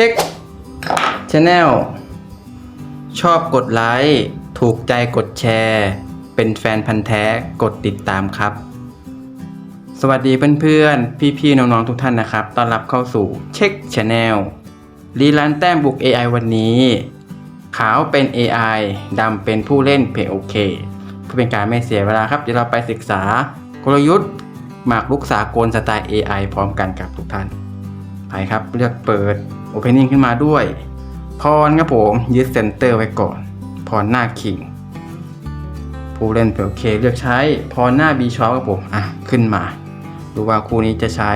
ช็คชาแนลชอบกดไลค์ ถูกใจกดแชร์ เป็นแฟนพันธ์แท้กดติดตามครับ สวัสดีเพื่อนๆ พี่ๆ น้องๆ ทุกท่านนะครับ ต้อนรับเข้าสู่เช็คชาแนลรีลันแต้มบุก AI วันนี้ ขาวเป็น AI ดำเป็นผู้เล่นเพย์โอเคเพื่อเป็นการไม่เสียเวลาครับ เดี๋ยวเราไปศึกษากลยุทธ์หมากลุกสากลสไตล์ AI พร้อมกันกับทุกท่าน ไปครับเลือกเปิด Opening ขึ้นมาด้วย พรครับผม ยึดเซนเตอร์ไว้ก่อน พรหน้าคิง ผู้เล่นเพย์โอเคเลือกใช้ พรหน้าบีชอครับผม อะ ขึ้นมา ดูว่าคู่นี้จะใช้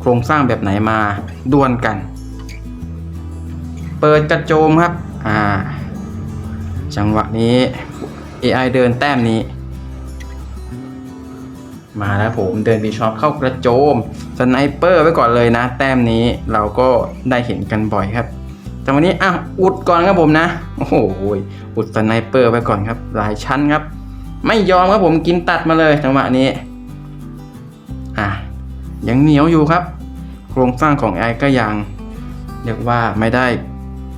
โครงสร้างแบบไหนมาดวลกัน เปิดกระโจมครับ อ่า จังหวะนี้ AI เดินแต้มนี้ มาแล้วผมเดินบีชอปเข้ากระโจมสไนเปอร์ไว้ก่อนเลยนะ แต้มนี้เราก็ได้เห็นกันบ่อยครับจังหวะนี้อะอุดก่อนครับผมนะ โอ้โหอุดสไนเปอร์ไว้ก่อนครับ หลายชั้นครับ ไม่ยอมครับผมกินตัดมาเลยจังหวะนี้อะยังเหนียวอยู่ครับ โครงสร้างของ AI ก็ยังเรียกว่าไม่ได้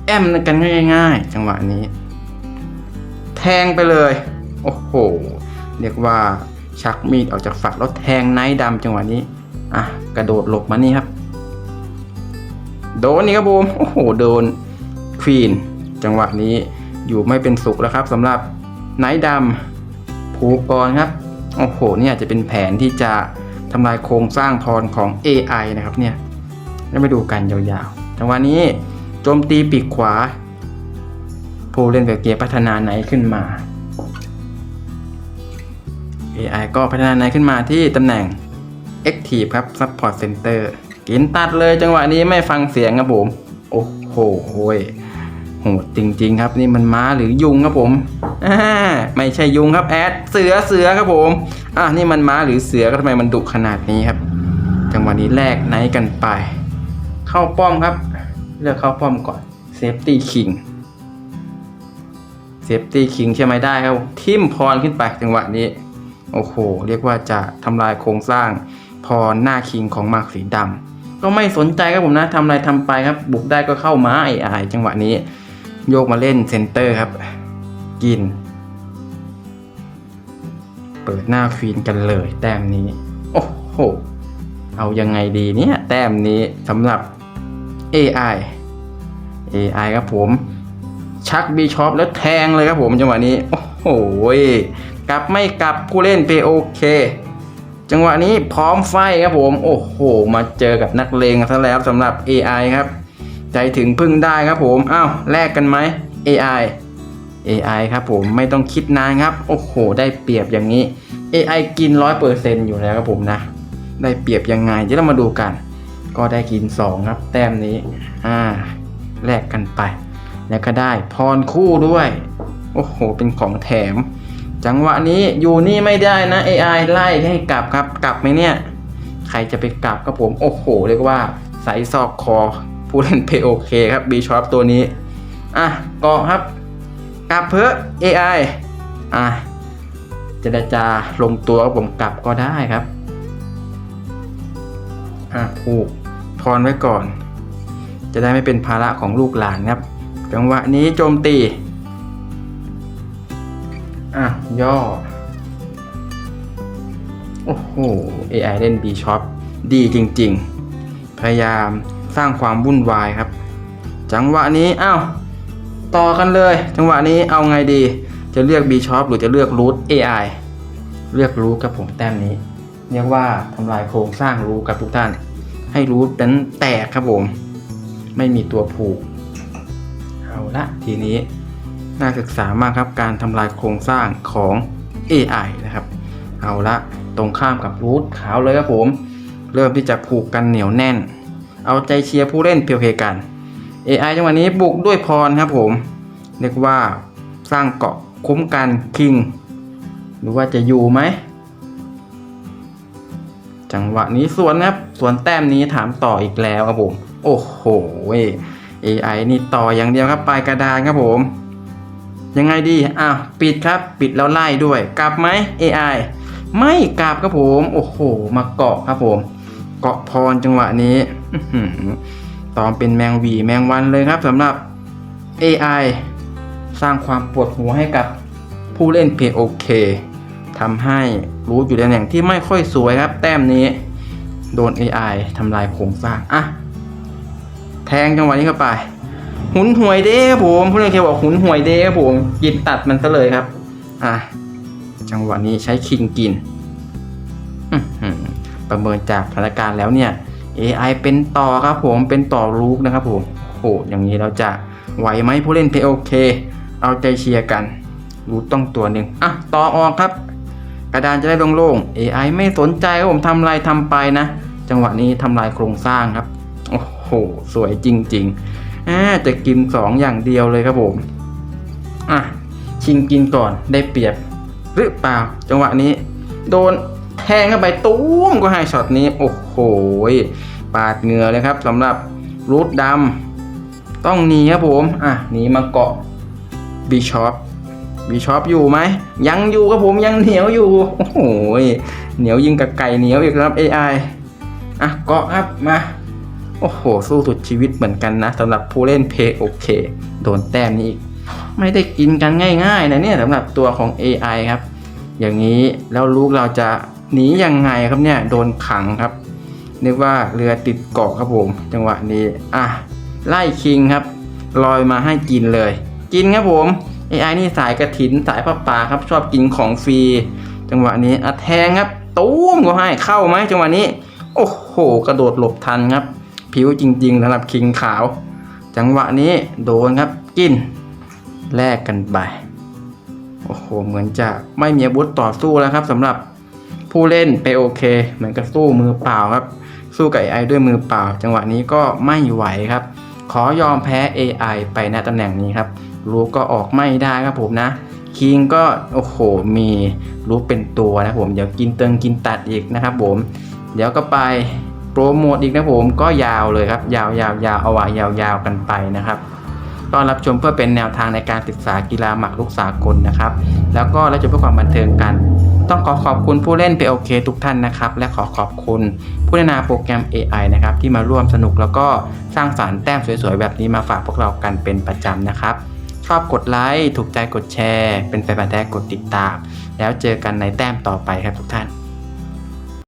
แอมกันง่ายๆ จังหวะนี้ แทงไปเลย โอ้โห เรียกว่า ชักมีดออกจากฝักแล้วแทงไนท์ดำจังหวะนี้ อะ กระโดดหลบมานี่ครับ โดนนี่ครับผมโอ้โห โดนควีนจังหวะนี้อยู่ไม่เป็นสุขแล้วครับสำหรับไนท์ดำผูกกรครับ โอ้โหเนี่ยจะเป็นแผนที่จะทำลายโครงสร้างพรของ AI นะครับเนี่ยแล้วมาดูกันยาวๆ จังหวะนี้โจมตีปีกขวา ผู้เล่นแบบเกียร์พัฒนาไหนขึ้นมา AI ก็พัฒนาไหนขึ้นมาที่ตำแหน่ง Active ครับ Support Center กินตัดเลยจังหวะนี้ไม่ฟังเสียงครับผม โอ้โหโหยโหดจริง ๆ ครับนี่มันม้าหรือยุงครับผมไม่ใช่ยุงครับแอดเสือเสือครับผมอะนี่มันม้าหรือเสือก็ทำไมมันดุขนาดนี้ครับ จังหวะนี้แลกไนท์กันไป เข้าป้อมครับ เลือกเข้าป้อมก่อน Safety King เซฟตี้คิงใช่ไหมได้ครับ ทิมพรขึ้นไปจังหวะนี้ โอ้โห เรียกว่าจะทำลายโครงสร้างพรหน้าคิงของมากสีดำก็ไม่สนใจครับผมนะทำอะไรทำไปครับ บุกได้ก็เข้ามาไอ้ไอจังหวะนี้ โยกมาเล่นเซนเตอร์ครับ กิน เปิดหน้าควีนกันเลยแต้มนี้ โอ้โห เอายังไงดีเนี่ยแต้มนี้สำหรับ AI AI ครับผม ชักบีชอปแล้วแทงเลยครับผมจังหวะนี้ โอ้โห กลับไม่กลับผู้เล่นเพโอเค จังหวะนี้พร้อมไฟครับผม โอ้โห มาเจอกับนักเลงซะแล้วสำหรับ AI ครับ ใจถึงพึ่งได้ครับผม อ้าวแลกกันไหม AI AI ครับผมไม่ต้องคิดนานครับ โอ้โห ได้เปรียบอย่างนี้ AI กิน 100%อยู่แล้วครับผมนะ ได้เปรียบยังไงเดี๋ยวเรามาดูกัน ก็ได้กิน 2 ครับ แต้มนี้อ่าแลกกันไป แล้วก็ได้พรคู่ด้วย โอ้โห เป็นของแถม จังหวะนี้อยู่นี่ไม่ได้นะ AI ไล่ให้กลับครับ กลับไหมเนี่ย ใครจะไปกลับครับผม โอ้โห เรียกว่าใส่ซอกคอ ผู้เล่นเพโอเคครับบีชอปตัวนี้ อะกาะครับ กลับเพื่อ AI อะเจรจาลงตัวครับผมกลับก็ได้ครับ อะผูกพรไว้ก่อน จะได้ไม่เป็นภาระของลูกหลานครับ จังหวะนี้โจมตี อะ ย่อ โอ้โห AI เล่น B Shop ดีจริง ๆ พยายามสร้างความวุ่นวายครับ จังหวะนี้ อ้าว ต่อกันเลย จังหวะนี้เอาไงดี จะเลือก B Shop หรือจะเลือก Root AI เลือก Root กับผมแต้มนี้ เรียกว่าทำลายโครงสร้างรูกับทุกท่าน ให้รูทนั้นแตกครับผม ไม่มีตัวผูก เอาละทีนี้ น่าศึกษามากครับการทำลายโครงสร้างของ AI นะครับ เอาละตรงข้ามกับรูทขาวเลยครับผม เริ่มที่จะผูกกันเหนียวแน่น เอาใจเชียร์ผู้เล่นเพียวเพกัน AI จังหวะนี้บุกด้วยพรครับผมเรียกว่าสร้างเกาะคุ้มกันคิงหรือว่าจะอยู่ไหมจังหวะนี้สวนครับสวนแต้มนี้ถามต่ออีกแล้วครับผม โอ้โห AI นี่ต่ออย่างเดียวครับปลายกระดานครับผม ยังไงดีอ้าวปิดครับ ปิดแล้วไล่ด้วย กลับไหม AI ไม่กลับครับผม โอ้โห มาเกาะครับผม เกาะพรจังหวะนี้อื้อหือตอมเป็นแมงวีแมงวันเลยครับสำหรับ AI สร้างความปวดหัวให้กับผู้เล่น POK ทำให้รู้อยู่ในตำแหน่งที่ไม่ค่อยสวยครับ แต้มนี้ โดน AI ทำลายโครงสร้างอะแทงจังหวะนี้เข้าไป หุนหวยเด้ครับผมผู้เล่นเคบอกหุนหวยเด้ครับผมกินตัดมันซะเลยครับ อะ จังหวะนี้ใช้คิงกิน ประเมินจากสถานการณ์แล้วเนี่ย AI เป็นต่อครับผมเป็นต่อลูกนะครับผมโอ้โหอย่างนี้เราจะไหวไหมผู้เล่น POK เอาใจเชียร์กัน รู้ต้องตัวหนึ่งอะต่อออกครับ กระดานจะได้โล่งๆ AI ไม่สนใจครับผมทำลายทำไปนะ จังหวะนี้ทำลายโครงสร้างครับ โอ้โห สวยจริง ๆ อ่าจะกิน 2 อย่างเดียวเลยครับผมอะชิงกินก่อนได้เปรียบหรือเปล่า จังหวะนี้ โดนแทงเข้าไปตุ้มก็ให้ช็อตนี้ โอ้โหปาดเหงื่อเลยครับสำหรับรูทดำต้องหนีครับผมอะหนีมาเกาะบีชอปบีชอปอยู่ไหมยังอยู่ครับผมยังเหนียวอยู่โอ้โหเหนียวยิ่งกับไก่เหนียวอีกครับ AI อะเกาะครับมา โอ้โห สู้สุดชีวิตเหมือนกันนะสำหรับผู้เล่นเพย์โอเคโดนแต้มนี้อีก ไม่ได้กินกันง่ายๆนะเนี่ยสำหรับตัวของ AI ครับ อย่างนี้แล้วลูกเราจะหนียังไงครับเนี่ยโดนขังครับนึกว่าเรือติดเกาะครับผมจังหวะนี้อะไล่คิงครับลอยมาให้กินเลย กินครับผม AI นี่สายกระถินสายผ้าป่าครับชอบกินของฟรีจังหวะนี้อะแทงครับตุ้มก็ให้เข้าไหมจังหวะนี้ โอ้โห กระโดดหลบทันครับ ผิวจริงๆสำหรับคิงขาว จังหวะนี้โดนครับกินแลกกันไปโอ้โหเหมือนจะไม่มีอาวุธต่อสู้แล้วครับสำหรับผู้เล่นไปโอเค เหมือนกับสู้มือเปล่าครับ สู้กับ AI ด้วยมือเปล่า จังหวะนี้ก็ไม่ไหวครับ ขอยอมแพ้ AI ไปณตำแหน่งนี้ครับรูก็ออกไม่ได้ครับผมนะคิงก็โอ้โหมีรูเป็นตัวนะผมเดี๋ยวกินเติงกินตัดอีกนะครับผม เดี๋ยวก็ไป โปรโมทอีกนะผมก็ยาวเลยครับ ยาวยาวยาวเอาไว้ยาวยาวกันไปนะครับต้อนรับชมเพื่อเป็นแนวทางในการศึกษากีฬาหมากรุกสากลนะครับ แล้วก็รับชมเพื่อความบันเทิงกัน ต้องขอขอบคุณผู้เล่น POK ทุกท่านนะครับ และขอขอบคุณผู้พัฒนาโปรแกรม AI นะครับที่มาร่วมสนุกแล้วก็สร้างสารรค์แต้มสวยๆ แบบนี้มาฝากพวกเรากันเป็นประจำนะครับ ชอบกดไลค์ถูกใจกดแชร์ เป็นแฟนพันธุ์แท้กดติดตาม แล้วเจอกันในแต้มต่อไปครับทุกท่าน